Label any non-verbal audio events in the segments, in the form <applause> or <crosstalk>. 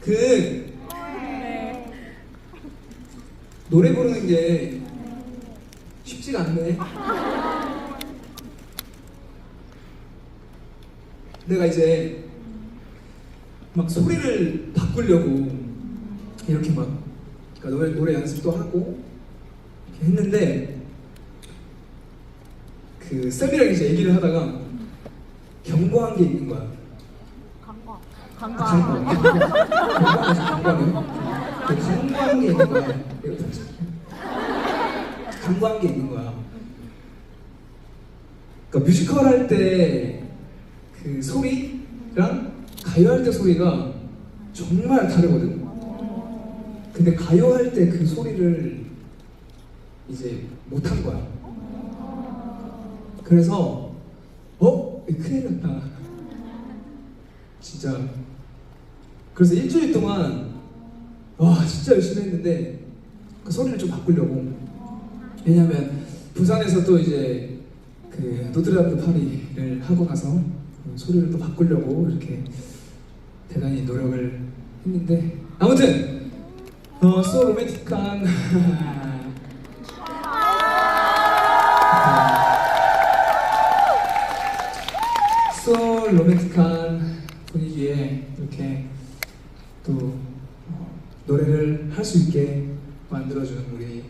그 노래 부르는 게 쉽지가 않네. 내가 이제 막 소리를 바꾸려고 이렇게 막 그러니까 노래, 노래 연습도 하고 이렇게 했는데 그 쌤이랑 이제 얘기를 하다가 경고한 게 있는 거야. 강과. 아, 강과. 강과. 강과는 강과한 게 있는 거야. 강과한 게 있는 거야. 그러니까 뮤지컬 할 때 그 소리랑 가요 할 때 소리가 정말 다르거든. 근데 가요 할 때 그 소리를 이제 못한 거야. 그래서 어? 큰일 났다. 진짜. 그래서 일주일 동안 와 진짜 열심히 했는데 그 소리를 좀 바꾸려고. 왜냐면 부산에서 또 이제 그 노트르담 파리를 하고 나서 그 소리를 또 바꾸려고 이렇게 대단히 노력을 했는데 아무튼 어, 소 로맨틱한 <laughs> 소 로맨틱한 분위기에 이렇게 또 어, 노래를 할 수 있게 만들어주는 우리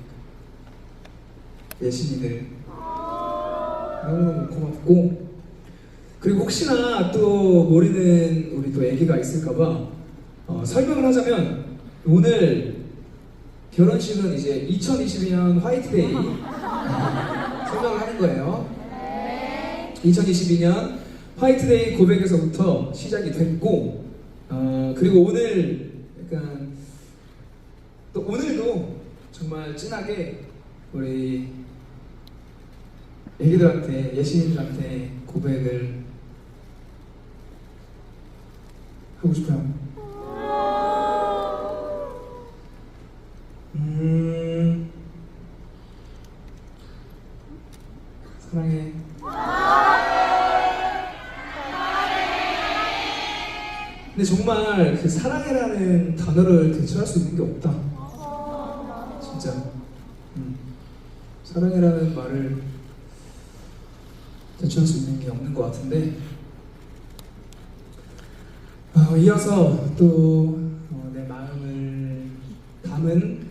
예신이들. 너무너무 고맙고. 그리고 혹시나 또 모르는 우리 또 애기가 있을까봐 어, 설명을 하자면 오늘 결혼식은 이제 2022년 화이트데이. 어, <laughs> 설명을 하는 거예요. 2022년 화이트데이 고백에서부터 시작이 됐고 어, 그리고 오늘 약간 또 오늘도 정말 진하게 우리 애기들한테 예신이들한테 고백을 하고 싶어요. 음 사랑해. 근데 정말 그 사랑해라는 단어를 대체할 수 있는 게 없다. 진짜. 음. 사랑해라는 말을 대체할 수 있는 게 없는 것 같은데. 어, 이어서 또 어, 내 마음을 담은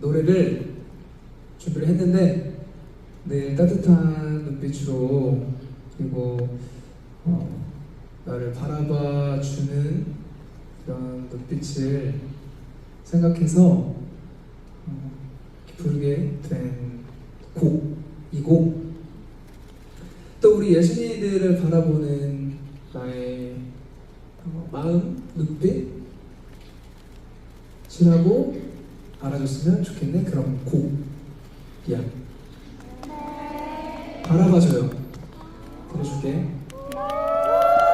노래를 준비를 했는데 늘 따뜻한 눈빛으로 그리고 어, 나를 바라봐 주는 그런 눈빛을 생각해서 어, 부르게 된 곡이고 또 우리 예순이들을 바라보는 나의 어, 마음, 눈빛이라고 알아줬으면 좋겠는 그런 곡이야. 바라봐줘요.